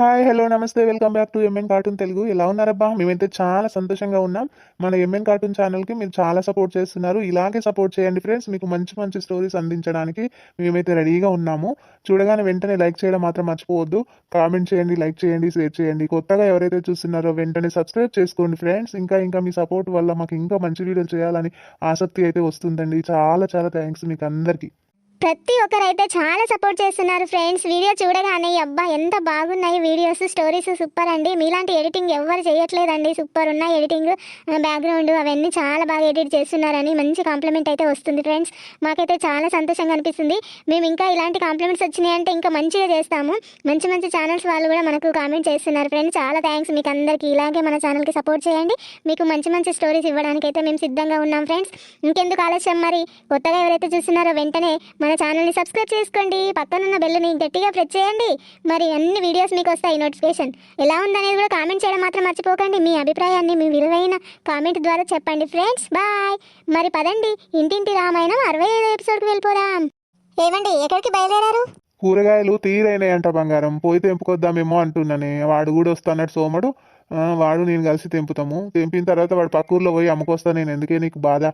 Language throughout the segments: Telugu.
హాయ్ హలో నమస్తే. Welcome back to MN cartoon Telugu ఎలా ఉన్నారబ్బా? మేమైతే చాలా సంతోషంగా ఉన్నాం. మన ఎంఎన్ కార్టూన్ ఛానల్కి మీరు చాలా సపోర్ట్ చేస్తున్నారు. ఇలాగే సపోర్ట్ చేయండి ఫ్రెండ్స్ మీకు మంచి మంచి స్టోరీస్ అందించడానికి మేమైతే రెడీగా ఉన్నాము. చూడగానే వెంటనే లైక్ చేయడం మాత్రం మర్చిపోవద్దు. కామెంట్ చేయండి లైక్ చేయండి షేర్ చేయండి. కొత్తగా ఎవరైతే చూస్తున్నారో వెంటనే సబ్స్క్రైబ్ చేసుకోండి ఫ్రెండ్స్ ఇంకా ఇంకా మీ సపోర్ట్ వల్ల మాకు ఇంకా మంచి వీడియోలు చేయాలని ఆసక్తి అయితే వస్తుందండి. చాలా చాలా థ్యాంక్స్ మీకు అందరికీ. ప్రతి ఒక్కరైతే చాలా సపోర్ట్ చేస్తున్నారు ఫ్రెండ్స్. వీడియో చూడగానే అబ్బా ఎంత బాగున్నాయి వీడియోస్ స్టోరీస్ సూపర్ అండి. మీలాంటి ఎడిటింగ్ ఎవ్వరు చేయట్లేదండి. సూపర్ ఉన్నాయి ఎడిటింగ్ బ్యాక్గ్రౌండ్ అవన్నీ చాలా బాగా ఎడిట్ చేస్తున్నారని మంచి కాంప్లిమెంట్ అయితే వస్తుంది ఫ్రెండ్స్. మాకైతే చాలా సంతోషంగా అనిపిస్తుంది. మేము ఇంకా ఇలాంటి కాంప్లిమెంట్స్ వచ్చినాయి అంటే ఇంకా మంచిగా చేస్తాము. మంచి మంచి ఛానల్స్ వాళ్ళు కూడా మనకు కామెంట్ చేస్తున్నారు ఫ్రెండ్స్. చాలా థ్యాంక్స్ మీకు అందరికీ. ఇలాగే మన ఛానల్కి సపోర్ట్ చేయండి. మీకు మంచి మంచి స్టోరీస్ ఇవ్వడానికి అయితే మేము సిద్ధంగా ఉన్నాం ఫ్రెండ్స్. ఇంకెందుకు ఆలస్యం మరి? కొత్తగా ఎవరైతే చూస్తున్నారో వెంటనే మన ఛానల్ని సబ్స్క్రైబ్ చేసుకోండి. పక్కనున్న బెల్ని గట్టిగా ప్రెస్ చేయండి. మరి అన్ని వీడియోస్ మీకు వస్తాయి? నోటిఫికేషన్. ఎలా ఉందనేది కూడా కామెంట్ చేయడం మాత్రం మర్చిపోకండి. మీ అభిప్రాయాన్ని మీ విలువైన కామెంట్ ద్వారా చెప్పండి ఫ్రెండ్స్. బాయ్. మరి పదండి. ఇంటింటి రామాయణం అరవై ఐదో ఎపిసోడ్కి వెళ్ళిపోదాం. ఏమండి ఎక్కడికి బయలుదేరారు? కూరగాయలు తీరైనాయంట బంగారం. పోయి తెంపుకొద్దామేమో అంటున్నానే. వాడు కూడా వస్తున్నాడు సోమడు. వాడు నేను కలిసి తెంపుతాము. తెంపిన తర్వాత వాడు పక్క ఊర్లో పోయి అమ్ముకొస్తా నేను ఎందుకే నీకు బాధ?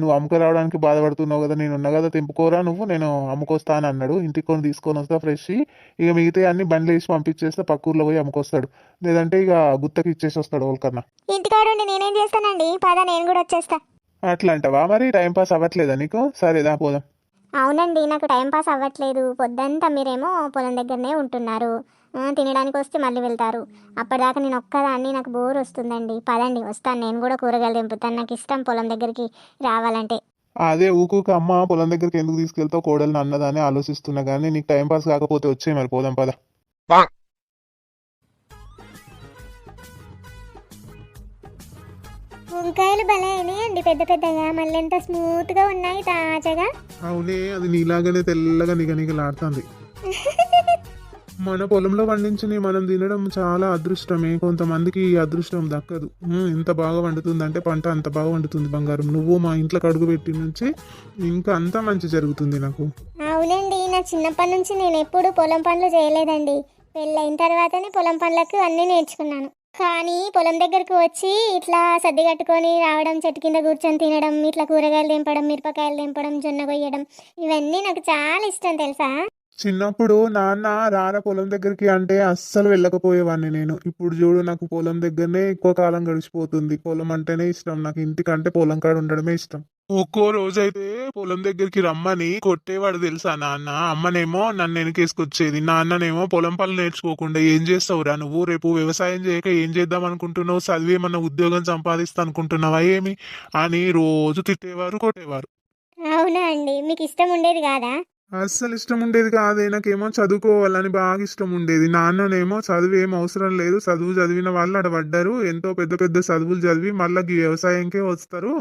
నువ్వు అమ్ముకు రావడానికి బాధపడుతున్నావు కదా నేను ఉన్నా కదా తెంపుకోరా నువ్వు? నేను అమ్ముకొస్తా అని అన్నాడు. ఇంటికి కొని తీసుకొని వస్తా ఫ్రెష్ ఇక మిగతా అన్ని బండ్లు వేసి పంపించేస్తే పక్క ఊర్లో పోయి అమ్ముకొస్తాడు. లేదంటే ఇక గుత్తకి ఇచ్చేసి వస్తాడు వాళ్ళకన్నా ఇంటికాడుండి నేనేం చేస్తానండి? పద నేను కూడా వచ్చేస్తా. అట్లా అంటావా మరి టైం పాస్ అవ్వట్లేదా నీకు? సరేదా పోదాం. అవునండి నాకు టైం పాస్ అవ్వట్లేదు. పొద్దంతా మీరేమో పొలం దగ్గరనే ఉంటున్నారు. తినడానికి వస్తే మళ్ళీ వెళ్తారు. అప్పటిదాకా నేను ఒక్కదాన్ని నాకు బోర్ వస్తుందండి. పదండి వస్తాను. నేను కూడా కూరగాయలు తెంపుతాను. నాకు ఇష్టం పొలం దగ్గరికి రావాలంటే. అదే ఊకూక అమ్మ పొలం దగ్గరికి ఎందుకు తీసుకెళ్తావు? కోడల్ని అన్నదని ఆలోచిస్తున్నా కానీ నీకు టైం పాస్ కాకపోతే వచ్చే మరి పోదాం పద. వంకాయలు భలే అయినాయండి పెద్ద పెద్దగా. మళ్ళీ ఎంత స్మూత్గా ఉన్నాయి తాజాగా. అవునే అది నీలాగానే తెల్లగా నిగనిగలాడుతుంది. మన పొలంలో పండించిన మనం తినడం చాలా అదృష్టమే. కొంతమందికి ఈ అదృష్టం దక్కదు. ఎంత బాగా వండుతుందంటే పంట అంత బాగా వండుతుంది బంగారం. నువ్వు మా ఇంట్లో కడుగు పెట్టి నుంచి ఇంకా అంతా మంచి జరుగుతుంది నాకు. అవునండి నా చిన్నప్పటి నుంచి నేను ఎప్పుడు పొలం పనులు చేయలేదండి. పెళ్ళైన తర్వాతనే పొలం పనులకు అన్నీ నేర్చుకున్నాను. కానీ పొలం దగ్గరకు వచ్చి ఇట్లా సర్ది కట్టుకొని రావడం చెట్టు కింద కూర్చొని తినడం ఇట్లా కూరగాయలు తెంపడం మిరపకాయలు తెంపడం జొన్న కొయ్యడం ఇవన్నీ నాకు చాలా ఇష్టం తెలుసా? చిన్నప్పుడు నాన్న రారా పొలం దగ్గరికి అంటే అస్సలు వెళ్ళకపోయేవాడిని నేను. ఇప్పుడు చూడు నాకు పొలం దగ్గరనే ఎక్కువ కాలం గడిచిపోతుంది. పొలం అంటేనే ఇష్టం. నాకు ఇంటికంటే పొలం కాడ ఉండడమే ఇష్టం. ఒక్కో రోజు అయితే పొలం దగ్గరికి రమ్మని కొట్టేవాడు తెలుసా నాన్న? అమ్మనేమో నన్ను వెనకేసుకొచ్చేది. నాన్ననేమో పొలం పనులు నేర్చుకోకుండా ఏం చేస్తావురా నువ్వు? రేపు వ్యవసాయం చేయక ఏం చేద్దాం అనుకుంటున్నావు? చదివి ఏమన్నా ఉద్యోగం సంపాదిస్తా అనుకుంటున్నావా ఏమి? అని రోజు తిట్టేవారు కొట్టేవారు. అవునా అండి. మీకు ఇష్టం ఉండేది కాదా? అస్సలు ఇష్టం ఉండేది కాదే. నాకేమో చదువుకోవాలని బాగా ఇష్టం ఉండేది. నాన్ననేమో చదువు ఏం అవసరం లేదు. చదువు చదివిన వాళ్ళు అక్కడ పడ్డారు. ఎంతో పెద్ద పెద్ద చదువులు చదివి మళ్ళీ వ్యవసాయంకే వస్తారు.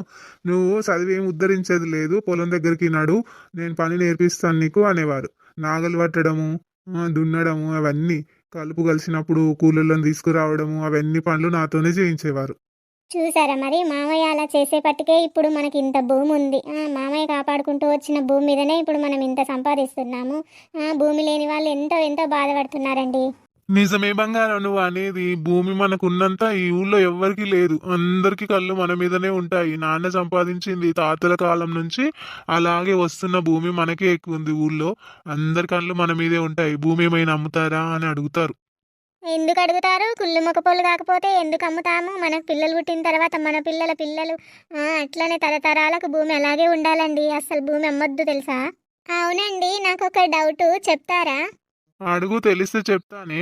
నువ్వు చదివి ఏం ఉద్ధరించేది లేదు. పొలం దగ్గరికి నడు. నేను పని నేర్పిస్తాను నీకు అనేవారు. నాగలు పట్టడము దున్నడము అవన్నీ కలుపు కలిసినప్పుడు కూలీలను తీసుకురావడము అవన్నీ పనులు నాతోనే చేయించేవారు. చూసారా మరి? మామయ్య అలా చేసేపట్టుకే ఇప్పుడు మనకి ఇంత భూమి ఉంది. మామయ్య కాపాడుకుంటూ వచ్చిన భూమి మీదనే ఇప్పుడు మనం ఇంత సంపాదిస్తున్నాము. ఆ, భూమి లేని వాళ్ళు ఎంతో ఎంతో బాధపడుతున్నారండి? నిజమే బంగారం నువ్వు అనేది భూమి మనకున్నంత ఈ ఊళ్ళో ఎవ్వరికి లేదు. అందరికి కళ్ళు మన మీదనే ఉంటాయి. నాన్న సంపాదించింది తాతల కాలం నుంచి అలాగే వస్తున్న భూమి మనకే ఎక్కువ ఉంది ఊళ్ళో. అందరి కళ్ళు మన మీదే ఉంటాయి. భూమి ఏమైనా అమ్ముతారా అని అడుగుతారు. ఎందుకు అడుగుతారు? కుళ్ళు మొక్కపోలు కాకపోతే ఎందుకు అమ్ముతాము? మనకు పిల్లలు పుట్టిన తర్వాత మన పిల్లల పిల్లలు అట్లనే తరతరాలకు భూమి అలాగే ఉండాలండి. అసలు భూమి అమ్మొద్దు తెలుసా? అవునండి నాకు ఒక డౌట్. చెప్తారా? అడుగు తెలిస్తే చెప్తానే.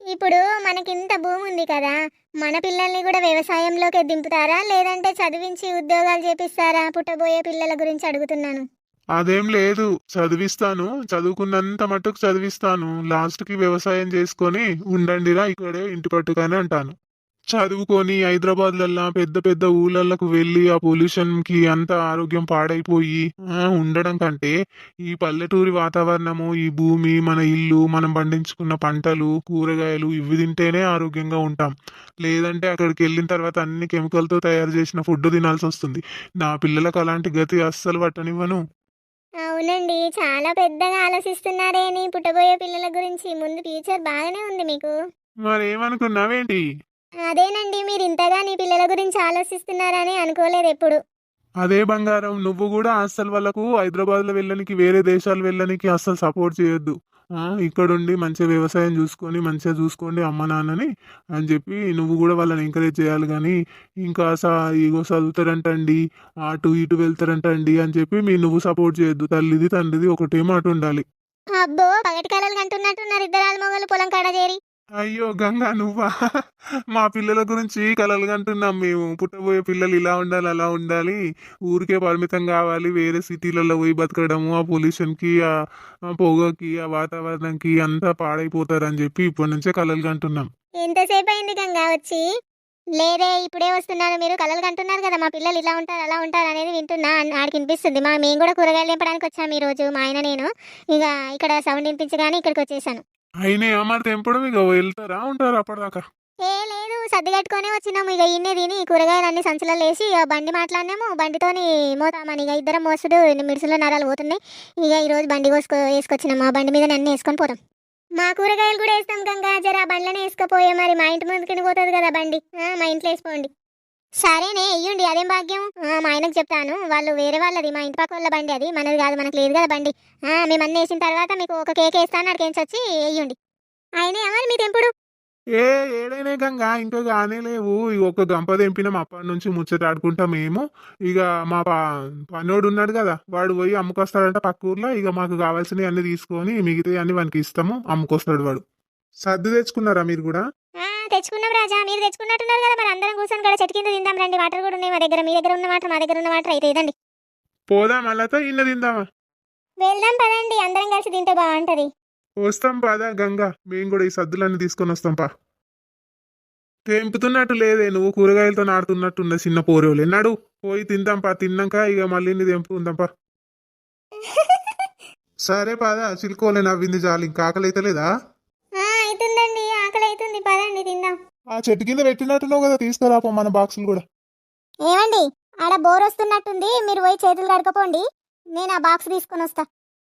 ఇప్పుడు మనకింత భూమి ఉంది కదా మన పిల్లల్ని కూడా వ్యవసాయంలోకి దింపుతారా? లేదంటే చదివించి ఉద్యోగాలు చేపిస్తారా? పుట్టబోయే పిల్లల గురించి అడుగుతున్నాను. అదేం లేదు చదివిస్తాను. చదువుకున్నంత మట్టుకు చదివిస్తాను. లాస్ట్కి వ్యవసాయం చేసుకొని ఉండండిరా ఇక్కడే ఇంటి పట్టుగానే అంటాను. చదువుకొని హైదరాబాద్లల్లా పెద్ద పెద్ద ఊళ్ళకు వెళ్ళి ఆ పొల్యూషన్కి అంత ఆరోగ్యం పాడైపోయి ఉండడం కంటే ఈ పల్లెటూరి వాతావరణము ఈ భూమి మన ఇల్లు మనం పండించుకున్న పంటలు కూరగాయలు ఇవి తింటేనే ఆరోగ్యంగా ఉంటాం. లేదంటే అక్కడికి వెళ్ళిన తర్వాత అన్ని కెమికల్తో తయారు చేసిన ఫుడ్ తినాల్సి వస్తుంది నా పిల్లలకు అలాంటి గతి అస్సలు పట్టనివ్వను. అవునండి చాలా పెద్దగా ఆలోచిస్తున్నారే నీ పుట్టబోయే పిల్లల గురించి. ముందు ఫ్యూచర్ బాగానే ఉంది మీకు. మరేమనుకున్నావేంటి? అదేనండి మీరు ఇంతగా నీ పిల్లల గురించి ఆలోచిస్తున్నారని అనుకోలేదు ఎప్పుడు. అదే బంగారం నువ్వు కూడా అస్సలు వాళ్ళకు హైదరాబాద్లో వెళ్ళనికి వేరే దేశాలు వెళ్ళనికి అస్సలు సపోర్ట్ చేయొద్దు. ఇక్కడుండి మంచిగా వ్యవసాయం చూసుకొని మంచిగా చూసుకోండి అమ్మ నాన్నని అని చెప్పి నువ్వు కూడా వాళ్ళని ఎంకరేజ్ చేయాలి. కానీ ఇంకా సా ఇగో చదువుతారంటండి అటు ఇటు వెళ్తారంటండి అని చెప్పి మీ నువ్వు సపోర్ట్ చేయొద్దు. తల్లిది తండ్రిది ఒకటే మాట ఉండాలి. అబ్బో పగటి కళలు కంటున్నట్టున్నారు ఇద్దరు ఆల్మొగలు పొలం కాడ చేరి అయ్యో గంగా నువ్వా? మా పిల్లల గురించి కలలు కంటున్నాం మేము. పుట్టబోయే పిల్లలు ఇలా ఉండాలి అలా ఉండాలి. ఊరికే పరిమితం కావాలి వేరే సిటీలలో పోయి బతకడము ఆ పొల్యూషన్కి ఆ పొగకి ఆ వాతావరణంకి అంతా పాడైపోతారని చెప్పి ఇప్పటి నుంచే కలలు కంటున్నాం. ఎంతసేపు అయింది గంగా వచ్చి? లేదే ఇప్పుడే వస్తున్నారు మీరు. కలలు కంటున్నారు కదా మా పిల్లలు ఇలా ఉంటారు అలా ఉంటారు అనేది వింటున్నా. ఆడికి వినిపిస్తుంది. మా మేము కూడా కూరగాయలు నింపడానికి వచ్చాము ఈరోజు రోజు మా ఆయన నేను. ఇక ఇక్కడ సౌండ్ వినిపించగానే ఇక్కడికి వచ్చేసాను. అయినా మరి తెంపడం ఇక వెళ్తారా? ఉంటారు అప్పటిదాకా? ఏ లేదు సర్దిగట్టుకొని వచ్చినాము. ఇక ఇన్నే తిని కూరగాయలు అన్ని సంచులలో వేసి ఇక బండి మాట్లాడినాము. బండితోని మోతామని ఇక ఇద్దరం మోసుడు మిడిసిలో నరాలు పోతున్నాయి. ఇక ఈరోజు బండి కోసుకో వేసుకొచ్చినాం. ఆ బండి మీద అన్ని వేసుకొని పోతాం మా కూరగాయలు కూడా వేస్తాం గంగా జర ఆ బండ్లనే వేసుకపోయే మరి మా ఇంటి ముందుకుని పోతుంది కదా బండి. మా ఇంట్లో వేసుకోండి. సరేనే ఇయ్యండి అదేం భాగ్యం? మా ఆయనకు చెప్తాను. వాళ్ళు వేరే వాళ్ళది మా ఇంటి పక్క వాళ్ళ బండి అది. మనది కాదు మనకు లేదు కదా బండి. మేము అన్ని వేసిన తర్వాత మీకు ఒక కేక్ వేస్తాను అక్కడికి వచ్చి వేయండి అయినా మరి మీ తెంపుడు? ఏ ఏడైనా గంగా ఇంకా కానే లేవు. ఒక గంప తెంపినాం అప్పటి నుంచి ముచ్చట ఆడుకుంటాం మేము. ఇక మా పా పనోడు ఉన్నాడు కదా వాడు పోయి అమ్ముకొస్తాడంట పక్క ఊర్లో ఇక మాకు కావాల్సినవి అన్ని తీసుకొని మిగతా అన్ని వానికి ఇస్తాము అమ్ముకొస్తాడు వాడు. సర్ది తెచ్చుకున్నారా మీరు కూడా? తెచ్చుకున్నాం రాజా. మీరు తెచ్చుకున్నట్టున్నారు కదా మరి అందరం కూర్చొని కూడా చెట్టు కింద తిందాం రండి. వాటర్ కూడా ఉన్నాయి మా దగ్గర. మీ దగ్గర ఉన్న వాటర్ మా దగ్గర ఉన్న వాటర్ అయితే ఇదండి. పోదాం అలా ఇన్న తిందామా? వెళ్దాం పదండి. అందరం కలిసి తింటే బాగుంటది. వస్తాం పాదా గంగా. మేము కూడా ఈ సద్దులన్నీ తీసుకొని వస్తాం పా. తెంపుతున్నట్టు లేదే. నువ్వు కూరగాయలతో నాడుతున్నట్టున్న చిన్న పోరేవులు ఎన్నాడు పోయి తిందాం పా. తిన్నాక ఇక మళ్ళీ నీ తెంపుకుందాం పా. సరే పాదా. చిలుకోలే నవ్వింది చాలు ఇంకా ఆ చెట్టు కింద పెట్టినట్టున్నావు కదా తీసుకురాపో మన బాక్సులు కూడా. ఏమండి ఆడ బోర్ వస్తున్నట్టుంది మీరు పోయి చేతులు కడకపోండి నేను ఆ బాక్స్ తీసుకొని వస్తా.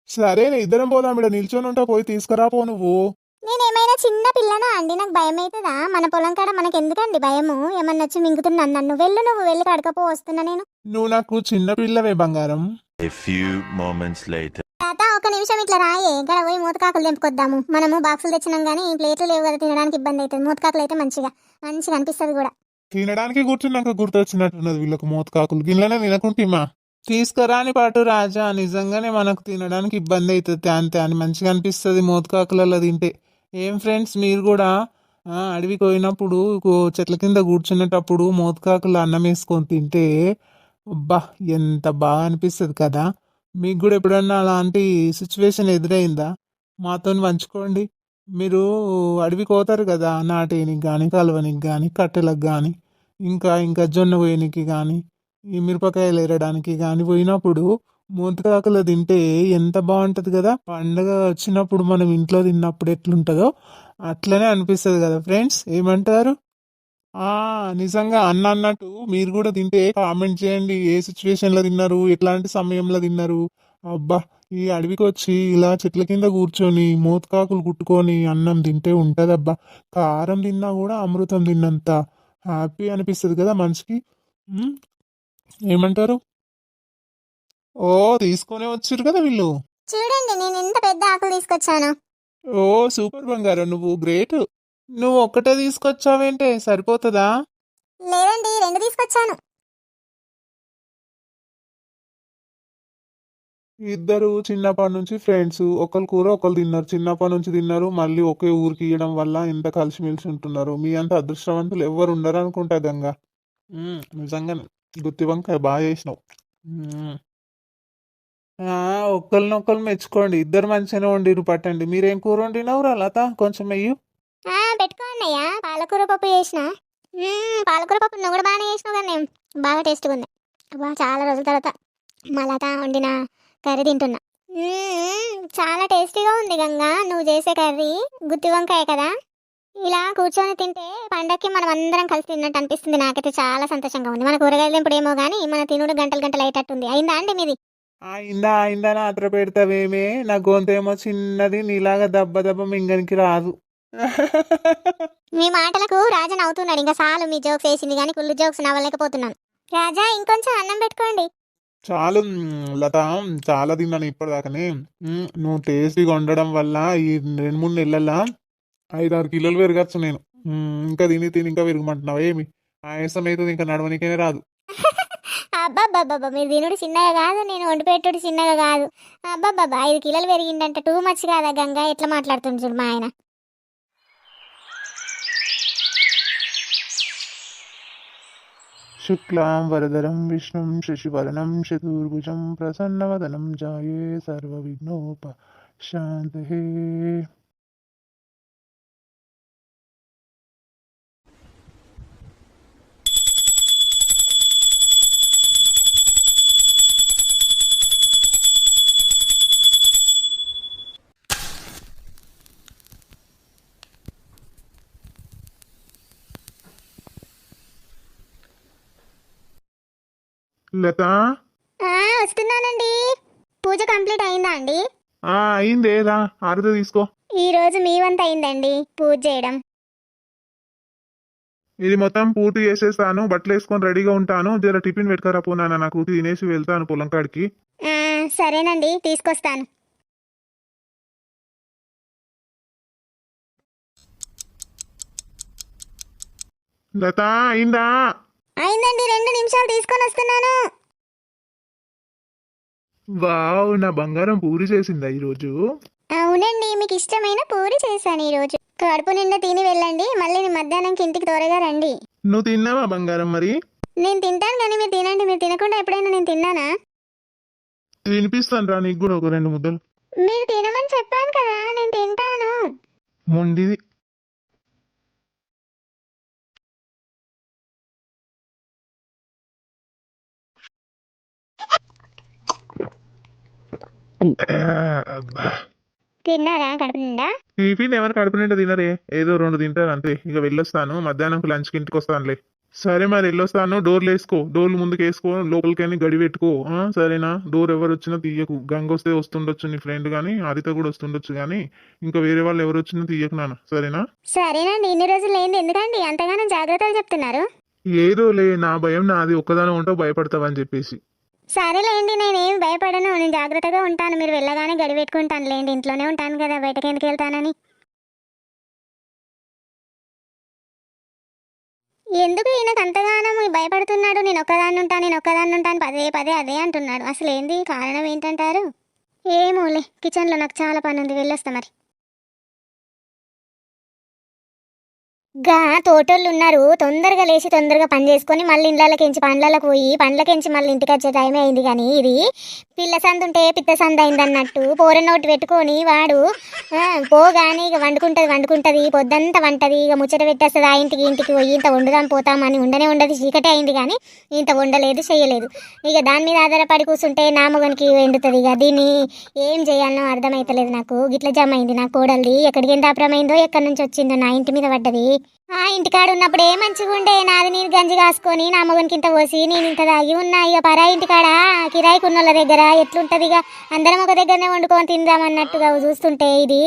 సరేనే ఇద్దరం పోదాం ఇక్కడ నిల్చొని ఉంటా పోయి తీసుకురాపో నువ్వు. నేను ఏమైనా చిన్న పిల్లనా అండి? నాకు భయం అవుతుందా మన పొలం కాడ మనకి ఎందుకండి భయము? ఏమన్నా వచ్చి మింగుతున్నాను నన్ను. వెళ్ళు నువ్వు వెళ్ళి కడకపో వస్తున్నా నేను. నువ్వు నాకు చిన్న పిల్లవే బంగారం. A few moments later. తాత ఒక నిమిషం ఇట్లా రాయే. ఇక్కడ పోయి మూతకాకులు తెంపుకొద్దాము. మనము బాక్సులు తెచ్చినాం కానీ ప్లేట్లు లేవు కదా తినడానికి ఇబ్బంది అవుతుంది. మూతకాకులు అయితే మంచిగా. మంచిగా అనిపిస్తుంది కూడా. తినడానికి కూర్చున్నాక గుర్తొచ్చినట్టున్నది వీళ్ళకు మోతకాకులు. గిన్నెలనే తినకుంటిమా తీసుకురాని పాటు రాజా నిజంగానే మనకు తినడానికి ఇబ్బంది అవుతుంది. అంతే అని మంచిగా అనిపిస్తుంది మోతకాకులలో తింటే. ఏం ఫ్రెండ్స్ మీరు కూడా ఆ, అడవికి పోయినప్పుడు కూ- చెట్ల కింద కూర్చునేటప్పుడు మోతకాకులు అన్నం వేసుకొని తింటే అబ్బా! ఎంత బాగా అనిపిస్తుంది కదా! మీకు కూడా ఎప్పుడన్నా అలాంటి సిచ్యువేషన్ ఎదురైందా? మాతో పంచుకోండి. మీరు అడవికి పోతారు కదా! నాటేనికి కానీ కలవనికి కానీ కట్టెలకు కానీ ఇంకా ఇంకా జొన్న పోయనికి కానీ ఈ మిరపకాయలు ఎరడానికి కానీ పోయినప్పుడు మూతకాకులు తింటే ఎంత బాగుంటుంది కదా! పండగ వచ్చినప్పుడు మనం ఇంట్లో తిన్నప్పుడు ఎట్లుంటుందో అట్లనే అనిపిస్తుంది కదా! ఫ్రెండ్స్ ఏమంటారు? ఆ నిజంగా అన్న అన్నట్టు మీరు కూడా తింటే కామెంట్ చేయండి. ఏ సిచ్యువేషన్లో తిన్నారు? ఎట్లాంటి సమయంలో తిన్నారు? అబ్బా ఈ అడవికి వచ్చి ఇలా చెట్ల కింద కూర్చొని మోతకాకులు కుట్టుకొని అన్నం తింటే ఉంటదబ్బా. కారం తిన్నా కూడా అమృతం తిన్నంత హ్యాపీ అనిపిస్తుంది కదా మనిషికి. ఉమ్, ఏమంటారు? ఓ తీసుకొని వచ్చారు కదా వీళ్ళు. చూడండి నేను ఎంత పెద్ద ఆకులు తీసుకొచ్చాను. ఓ సూపర్ బంగారం. నువ్వు గ్రేట్. నువ్వు ఒక్కటే తీసుకొచ్చావేంటే? సరిపోతుందా? లేదండి రెండు తీసుకొచ్చాను. ఇద్దరు చిన్నప్పటి నుంచి ఫ్రెండ్స్. ఒకరు కూర ఒకరు తిన్నారు. చిన్నప్పటి నుంచి తిన్నారు. మళ్ళీ ఒకే ఊరికి ఇవ్వడం వల్ల ఎంత కలిసిమెలిసి ఉంటున్నారు. మీ అంత అదృష్టవంతులు ఎవరు ఉండరు అనుకుంటా గంగా. ఉమ్, నిజంగానే. గుత్తి వంకాయ బాగా చేసినావు. ఒక్కరినొక్కరు మెచ్చుకోండి. ఇద్దరు మంచిగానే వండిరు పట్టండి. మీరేం కూర వండినవురా లత? కొంచెం వెయ్యి. పెట్టుకో అన్నయ్య. పాలకూర పప్పు చేసిన. పాలకూర పప్పు నువ్వు కూడా బాగానే చేసినావు కానీ బాగా టేస్ట్గా ఉంది. అబ్బా చాలా రోజుల తర్వాత మలత వండిన కర్రీ తింటున్నా. చాలా టేస్టీగా ఉంది గంగా. నువ్వు చేసే కర్రీ గుత్తి వంకాయ కదా. ఇలా కూర్చొని తింటే పండక్కి మనం అందరం కలిసి తిన్నట్టు అనిపిస్తుంది నాకైతే. చాలా సంతోషంగా ఉంది. మన కూరగాయలు తెంపుడేమో కానీ మన తినుడు గంటలు గంటలు అయ్యేటట్టుంది. అయిందా అండి మీది? అయిందా అయిందా నా అత్ర పెడతావేమే నా గొంతేమో చిన్నది నీలాగా దెబ్బ దెబ్బ మింగనికి రాదు. మీ మాటలకు రాజా నవ్వుతున్నాడు ఇంకా చాలు మీ జోక్స్ వేసింది కానీ కుళ్ళు జోక్స్ నవ్వలేకపోతున్నాను. రాజా ఇంకొంచెం అన్నం పెట్టుకోండి. చాలు లత చాలా తిన్నాను ఇప్పటిదాకానే. నువ్వు టేస్టీగా ఉండడం వల్ల ఈ రెండు మూడు నెలల్లో ఐదు ఆరు కిలోలు పెరగచ్చు నేను. ఇంకా తిని తిని ఇంకా పెరగమంటున్నావు ఏమి? ఆయాసం అవుతుంది ఇంకా నడవనికే రాదు. అబ్బాబ్బాబ్బా మీరు తినుడు చిన్నగా కాదు నేను వండి పెట్టుడు చిన్నగా కాదు. అబ్బాబ్బాబ్బా ఐదు కిలోలు పెరిగిందంట టూ మచ్ కాదా గంగా? ఎట్లా మాట్లాడుతుంది చూడు మా ఆయన. शुक्लां वरदरं विष्णुं शशिवर्णं चतुर्भुजं प्रसन्नवदनं जाये सर्वविघ्नोपशान्तये లత? ఆ, వస్తున్నానండి. పూజ కంప్లీట్ అయిందా అండి? ఆ అయిందే. తీసుకో. ఈ రోజు మీ వంత అయిందండి పూజ చేయడం. ఇది మొత్తం పూర్తి చేసేస్తాను. బట్టలు వేసుకొని రెడీగా ఉంటాను. జర టిఫిన్ పెట్టుకరా పోనా నాకు తినేసి వెళ్తాను పొలం కాడికి. ఆ, సరేనండి. తీసుకొస్తాను. లత అయిందా? అయిందండి రెండు నిమిషాలు తీసుకొని వస్తున్నాను. వావ్ నా బంగారం పూరి చేసిందా ఈరోజు? అవునండి మీకు ఇష్టమైన పూరి చేశాను ఈ రోజు కడుపు నిండా తిని వెళ్ళండి మళ్ళీ మధ్యాహ్నంకి ఇంటికి త్వరగా రండి. నువ్వు తిన్నావా బంగారం మరి? నేను తింటాను కానీ మీరు తినండి మీరు తినకుండా ఎప్పుడైనా నేను తిన్నానా? తినిపిస్తాను రా నీకు కూడా ఒక రెండు ముద్దలు. మీరు తినమని చెప్పాను కదా నేను తింటాను. మొండిది. తిన్నారా? కడుపు నిండా టిఫిన్ ఎవరు కడుపు నిండా తినరే. ఏదో రెండు తింటారు అంతే. ఇక వెళ్ళొస్తాను. మధ్యాహ్నం లంచ్కి ఇంటికి వస్తానులే. సరే మరి వెళ్ళొస్తాను. డోర్లు వేసుకో డోర్లు ముందుకు వేసుకో. లోపలికని గడి పెట్టుకో. సరేనా? డోర్ ఎవరు వచ్చినా తీయకు. గంగ వస్తే వస్తుండొచ్చు నీ ఫ్రెండ్ కానీ ఆదిత కూడా వస్తుండొచ్చు కానీ ఇంకా వేరే వాళ్ళు ఎవరు వచ్చినా తీయకు నాన్న. సరేనా? సరేనండి ఇన్ని రోజులు లేని ఎందుకండి? అంతగానో జాగ్రత్తలు చెప్తున్నారు. ఏదో లే నా భయం నాది. ఒక్కదాని ఉంటావు భయపడతావని చెప్పేసి. సరేలేండి నేనేం భయపడను. నేను జాగ్రత్తగా ఉంటాను. మీరు వెళ్ళగానే గడిపెట్టుకుంటాను లేండి ఇంట్లోనే ఉంటాను కదా. బయటకి ఎందుకు వెళ్తానని. ఎందుకు ఈయనకు అంతగానో భయపడుతున్నాడు? నేను ఒక్కదాన్ని ఉంటాను నేను ఒక్కదాన్ని ఉంటాను పదే పదే అదే అంటున్నాడు. అసలు ఏంది కారణం ఏంటంటారు? ఏమోలే. కిచెన్లో నాకు చాలా పని ఉంది వెళ్ళొస్తా మరి. గా తోటోళ్ళు ఉన్నారు తొందరగా లేచి తొందరగా పని చేసుకొని మళ్ళీ ఇండ్లకెంచి పండ్లకి పోయి పండ్లకెంచి మళ్ళీ ఇంటికి వచ్చే టైం అయింది కానీ ఇది పిల్ల సందు ఉంటే పిత్త సందు అయింది అన్నట్టు పోరనోటి పెట్టుకొని వాడు పోగానే ఇక వండుకుంటుంది వండుకుంటుంది పొద్దంతా వంటది ఇక ముచ్చట పెట్టేస్తుంది ఆ ఇంటికి ఇంటికి పోయి ఇంత వండుదాం పోతామని ఉండనే ఉండదు చీకటే అయింది కానీ ఇంత వండలేదు చేయలేదు ఇక దాని మీద ఆధారపడి కూర్చుంటే నా మొగనికి ఎండుతుంది ఇక దీన్ని ఏం చేయాలనో అర్థమైతలేదు నాకు. గిట్ల జమ అయింది నా కోడలిది. ఎక్కడికి ఎంత అప్రమైందో ఎక్కడి నుంచి వచ్చిందో నా ఇంటి మీద పడ్డది. ఆ ఇంటికాడ ఉన్నప్పుడే మంచిగా ఉండే. నాది నేను గంజి కాసుకొని నా మొగనికి ఇంత పోసి నేను ఇంత తాగి ఉన్నా. ఇక పరా ఇంటికాడ కిరాయి కున్నోళ్ళ దగ్గర ఎట్లుంటది ఇక? అందరం ఒక దగ్గరనే వండుకొని తిందామన్నట్టుగా చూస్తుంటే ఇది.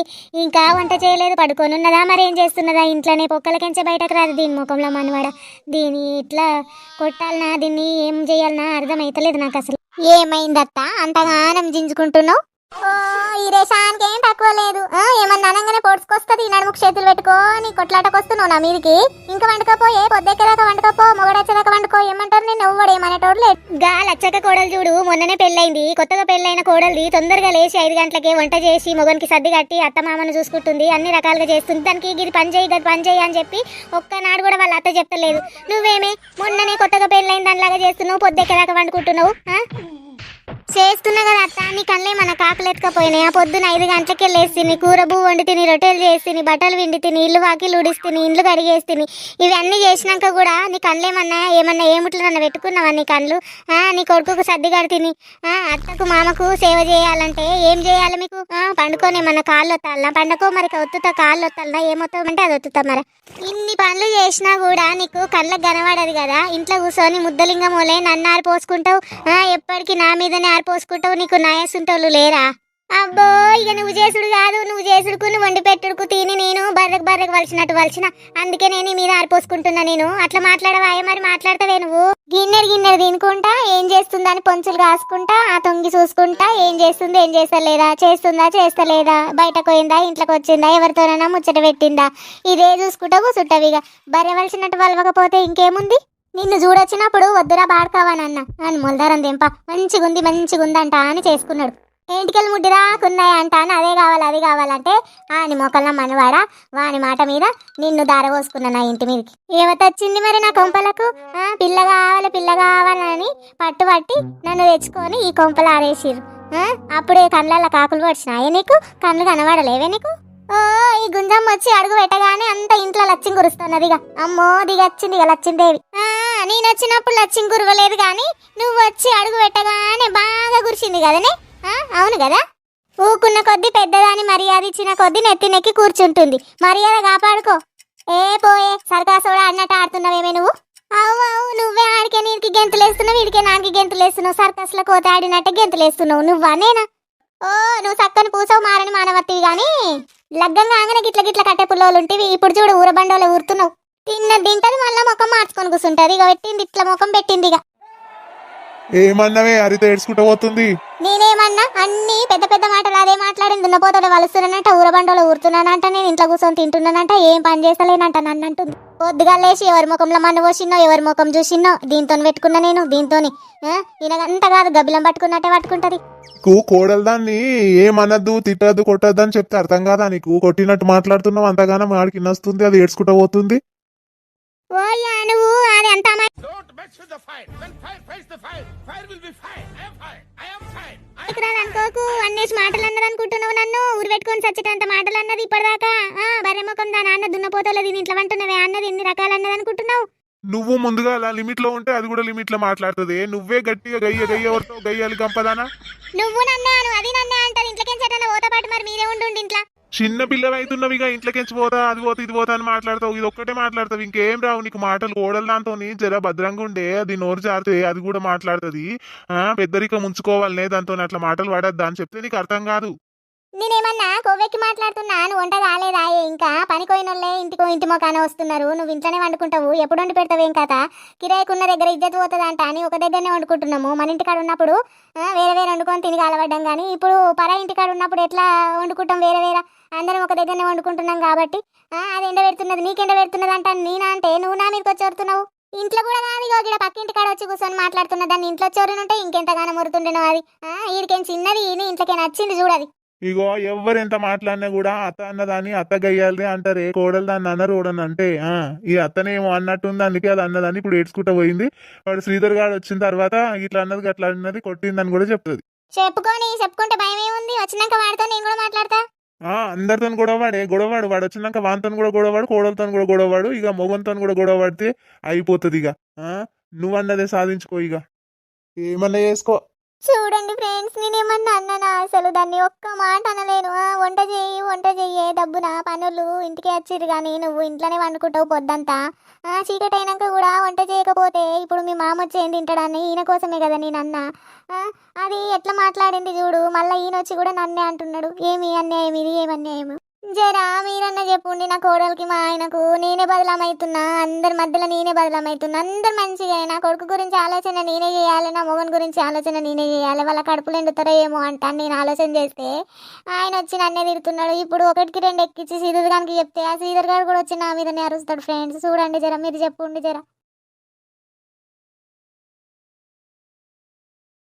ఇంకా వంట చేయలేదు పడుకొని ఉన్నదా? మరి ఏం చేస్తున్నదా? ఇంట్లోనే పొక్కలకెంచే బయటకు రాదు దీని ముఖంలో మనవాడ. దీని ఇట్లా కొట్టాలనా? దీన్ని ఏం చేయాలనా? అర్థమైతలేదు నాకు అసలు. ఏమైందత్త? అంతగానం జింజుకుంటున్నావు? ఈ రేషానికి ఏం తక్కువ లేదు. ఏమన్నా అనగానే పొడుచుకొస్తుంది. నడుముకు చేతులు పెట్టుకో నీ కొట్లాటకు నా మీదకి. ఇంకా వండుకోపో ఏ పొద్దెక్కదాకా వండుకోపో మొగడొచ్చేదాకా వండుకో ఏమంటారు నేను ఎవ్వడు ఏమనేటోడు లేదు గా లచ్చక కోడలు చూడు మొన్ననే పెళ్ళైంది కొత్తగా పెళ్ళైన కోడలిది తొందరగా లేచి ఐదు గంటలకే వంట చేసి మొగనికి సర్ది కట్టి అత్త మామను చూసుకుంటుంది అన్ని రకాలుగా చేస్తుంది. దానికి ఇది పని చేయి గది పని చేయి అని చెప్పి ఒక్కనాడు కూడా వాళ్ళ అత్త చెప్తలేదు. నువ్వేమే మొన్ననే కొత్తగా పెళ్ళైన దానిలాగా చేస్తున్నావు పొద్దెక్కదాకా వండుకుంటున్నావు చేస్తున్నా కదా అత్త నీ కళ్ళే మన కాకలెత్తుకపోయినాయి ఆ పొద్దున ఐదు గంటలకి లేసి తిని కూర బువ్వు వండి తిని రొట్టెలు చేసి బట్టలు విండి తిని ఇల్లు వాకిలు ఉడిసి తిని ఇండ్లు కడిగేసి ఇవన్నీ చేసినాక కూడా నీ కళ్ళేమన్నా ఏమన్నా ఏముట్లన్నా పెట్టుకున్నావా నీ కళ్ళు? ఆ, నీ కొడుకుకు సర్ది తిని అత్తకు మామకు సేవ చేయాలంటే ఏం చేయాలి మీకు? పండుకోనే పండుకొని కాళ్ళు వత్తాలనా పండుకో మరి ఒత్తుతా కాళ్ళు వత్తాలనా ఏమొత్తామంటే అది ఒత్తుతా మరి. ఇన్ని పనులు చేసినా కూడా నీకు కళ్ళకు కనబడదు కదా. ఇంట్లో కూర్చొని ముద్దలింగం ఓలే నన్ను ఆరిపోసుకుంటావు ఎప్పటికీ నా మీదనే ఆరిపోసుకుంటావు నీకు నాయసుంటోళ్ళు లేరా? అబ్బో ఇక నువ్వు చేసుడు కాదు నువ్వు చేసుడుకు నువ్వు వండి పెట్టుడుకు తిని నేను బర్రకు బర్రకు వలిచినట్టు వలిచిన అందుకే నేను మీద ఆరిపోసుకుంటున్నా నేను. అట్లా మాట్లాడవా మరి మాట్లాడతావే నువ్వు. గిన్నెరు గిన్నెరు తినుకుంటా ఏం చేస్తుందని పొంచులు కాసుకుంటా ఆ తొంగి చూసుకుంటా ఏం చేస్తుంది ఏం చేస్తలేదా చేస్తుందా చేస్తలేదా బయటకు పోయిందా ఇంట్లోకి వచ్చిందా ఎవరితోనైనా ముచ్చట పెట్టిందా? ఇదే చూసుకుంటా కూర్చుంటావు ఇక. బర్రె వలిచినట్టు వలవకపోతే ఇంకేముంది? నిన్ను చూడొచ్చినప్పుడు వద్దురా బాడుకోవానన్న అని మొలదారం దింప మంచిగుంది మంచిగుందంట అని చేసుకున్నాడు. ఏంటికెళ్ళి ముడ్డిరాకున్నాయి అంట అని అదే కావాలి అది కావాలంటే ఆని మొక్కల మనవాడ వాని మాట మీద నిన్ను దారవోసుకున్నా నా ఇంటి మీదకి. ఏవతొచ్చింది మరి నా కొంపలకు? ఆ, పిల్ల కావాలి పిల్ల కావాలని పట్టుబట్టి నన్ను తెచ్చుకొని ఈ కొంపలు ఆరేసిరు అప్పుడే కళ్ళల్లో కాకులు పడిచినాయే నీకు? కళ్ళు కనబడలేవే నీకు? ఓ ఈ గుంజమ్మ వచ్చి అడుగు పెట్టగానే అంత ఇంట్లో లచ్చింగ్ కురుస్తున్నది ఇక. అమ్మో దిగచ్చింది ఇక లచ్చిందేవి ఆ, నేను వచ్చినప్పుడు లచ్చింగ్ కురవలేదు కానీ నువ్వు వచ్చి అడుగు పెట్టగానే బాగా కురిసింది కదనే? అవును కదా? ఊకున్న కొద్దీ పెద్దదాని మర్యాద ఇచ్చిన కొద్దీ నెత్తి నెక్కి కూర్చుంటుంది. మర్యాద కాపాడుకో. ఏ పోయే సర్కాసోడా అన్నట్టు ఆడుతున్నావేమే నువ్వు? అవు అవు నువ్వే ఆడికే నీకు గెంతులేస్తున్నావు వీడికే నానికి గెంతులేస్తున్నావు సర్కస్లో కోత ఆడినట్టే గెంతులేస్తున్నావు. నువ్వా నేనా? ఓ నువ్వు చక్కని పూసవు మారని మానవత్తివి గాని లగ్గం కాగానే గిట్ల గిట్ల కట్టే పుల్లోలుంటివి ఇప్పుడు చూడు ఊరబండోలో ఊరుతున్నావు. తిన్న తింటది మళ్ళా ముఖం మార్చుకొని కూర్చుంటది ఇక పెట్టింది ఇట్లా ముఖం పెట్టింది ఇక ఏమన్నవే హరిత ఏడ్చుకుంటూ పోతుంది? నేనేమన్నా అన్ని పెద్ద పెద్ద మాటలు అదే మాట్లాడింది దున్నపోతలో వలుస్తున్నానంట ఊరబండలో ఊరుతున్నానంట నేను ఇంట్లో కూర్చొని తింటున్నానంట ఏం పని చేస్తలేనంట నన్ను అంటుంది పొద్దుగా లేచి ఎవరి ముఖంలో మన్ను పోసిన్నో ఎవరి ముఖం చూసిన్నో దీంతో పెట్టుకున్నా నేను దీంతోని ఆ, ఈయనకంత కాదు గబ్బిలం పట్టుకున్నట్టే పట్టుకుంటది. నీకు కోడలు దాన్ని ఏమనద్దు తిట్టద్దు కొట్టద్దు అని చెప్తే అర్థం కాదా నీకు? కొట్టినట్టు మాట్లాడుతున్నావు అంతగానం ఆడికి నస్తుంది అది ఏడ్చుకుంటూ పోతుంది. ఓయ్యా నువ్వు అది అంత అమాయకురాలు Don't mess with the fire. When fire fights the fire, fire will be fire. I am fire. I am fire. I అనుకోకు అన్నేసి మాటలు అన్నది అనుకుంటున్నావు నన్ను? ఊరు పెట్టుకొని చచ్చేటంత మాటలు అన్నది ఇప్పటిదాకా? ఆ, బర్రె ముఖం దాని నాన్న దున్నపోతలేదు దీని ఇంట్లో వంటున్నవే అన్నది ఎన్ని రకాలు అన్నది అనుకుంటున్నావు? నువ్వు ముందుగా అలా లిమిట్లో ఉంటే అది కూడా లిమిట్లో మాట్లాడుతుంది నువ్వే గట్టిగా గయ్య గయ్య ఎవరితో గయ్యాలి గంపదానా నువ్వు నన్నాను అది నన్నే అంటారు ఇంట్లోకి చెట్టాను పోతా పాటు మరి మీరే ఉండు ఇంట్లో. చిన్న పిల్లవి ఇక ఇంట్లోకించి పోతా అది పోతా ఇది పోతా అని మాట్లాడతావు. ఇది ఒక్కటే మాట్లాడతావు. ఇంకేం రావు నీకు మాటలు ఓడలు దాంతో జర భద్రంగా ఉండే అది నోరు జారితే అది కూడా మాట్లాడుతుంది. ఆ పెద్దరిక ముంచుకోవాలనే దాంతో అట్లా మాటలు పడద్దా అని చెప్తే నీకు అర్థం కాదు. నేనేమన్నా కొవ్వెక్కి మాట్లాడుతున్నా? నువ్వు వంట కాలేదా? ఇంకా పని ఇంటికో ఇంటిమో మొకాన వస్తున్నారు. నువ్వు ఇంట్లోనే వండుకుంటావు. ఎప్పుడు వండి పెడతావు ఏం కథ? కిరాయికున్న దగ్గర ఇజ్జత్ పోతుందంట అని ఒక దగ్గరనే వండుకుంటున్నాము. మన ఇంటికాడ ఉన్నప్పుడు వేరే వేరే వండుకొని తిని కాలబడ్డాం కానీ ఇప్పుడు పరా ఇంటికాడ ఉన్నప్పుడు ఎట్లా వండుకుంటాం వేరే వేరే? అందరం ఒక దగ్గరనే వండుకుంటున్నాం కాబట్టి అది ఎండ పెడుతున్నది నీకు ఎండ పెడుతున్నది అంట నేనా అంటే నువ్వు నా మీదకి వచ్చి వరుతున్నావు ఇంట్లో కూడా కాదు ఇగో ఇక్కడ పక్కింటి కాడ వచ్చి కూర్చొని మాట్లాడుతున్న దాన్ని ఇంట్లో చోరునుంటే ఇంకెంతగానో మురుతుండేనో అది. ఈడికేం చిన్నది నీ ఇంట్లోకి నచ్చింది చూడది. ఇగో ఎవరు ఎంత మాట్లాడినా కూడా అత్త అన్నదాన్ని అత్త గయ్యాలి అంటారే. కోడలు దాన్ని అన్నారు కూడా అంటే ఆ ఈ అత్తనేమో అన్నట్టుంది అందుకే అది అన్నదాన్ని ఇప్పుడు ఏడ్చుకుంటూ పోయింది. వాడు శ్రీధర్ గారు వచ్చిన తర్వాత ఇట్లా అన్నది అట్లా అన్నది కొట్టిందని కూడా చెప్తుంది. చెప్పుకొని చెప్పుకుంటే భయం ఏముంది వచ్చినాక వాడితో నేను కూడా మాట్లాడతా? ఆ అందరితో గొడవవాడే గొడవవాడు వాడు. వచ్చినాక వానితో కూడా గొడవవాడు కోడలతో కూడా గొడవవాడు ఇక మొగంతో కూడా గొడవ పడితే అయిపోతుంది ఇక ఆ నువ్వు అన్నదే సాధించుకో ఇక ఏమన్నా చేసుకో. చూడండి ఫ్రెండ్స్ నేనేమన్నా అన్నానా? అసలు దాన్ని ఒక్క మాట అనలేను. వంట చేయి వంట చెయ్యే డబ్బున పనులు. ఇంటికి వచ్చిర్రు కానీ నువ్వు ఇంట్లోనే వండుకుంటావు పొద్దంతా. ఆ, చీకటి అయినాక కూడా వంట చేయకపోతే ఇప్పుడు మీ మామ వచ్చి తింటాడని ఈయన కోసమే కదా నేను అన్నా. అది ఎట్లా మాట్లాడింది చూడు. మళ్ళీ ఈయన వచ్చి కూడా నన్నే అంటున్నాడు. ఏమి అన్యాయం ఇది? ఏమన్యాయం జరా మీరన్న చెప్పుండి నా కోడలికి మా ఆయనకు. నేనే బదలామవుతున్నా అందరి మధ్యలో నేనే బదలామవుతున్నా అందరు మంచిగా నా కొడుకు గురించి ఆలోచన నేనే చేయాలి నా మొగన్ గురించి ఆలోచన నేనే చేయాలి. వాళ్ళ కడుపులు ఎండుతారో ఏమో అంటాను నేను ఆలోచన చేస్తే ఆయన వచ్చి నన్నే తిడుతున్నాడు. ఇప్పుడు ఒకటికి రెండు ఎక్కించి సీదర్ గారికి చెప్తే ఆ సీదర్ గారు కూడా వచ్చి నా మీదనే అరుస్తాడు ఫ్రెండ్స్ చూడండి జర మీరు చెప్పుండి జరా.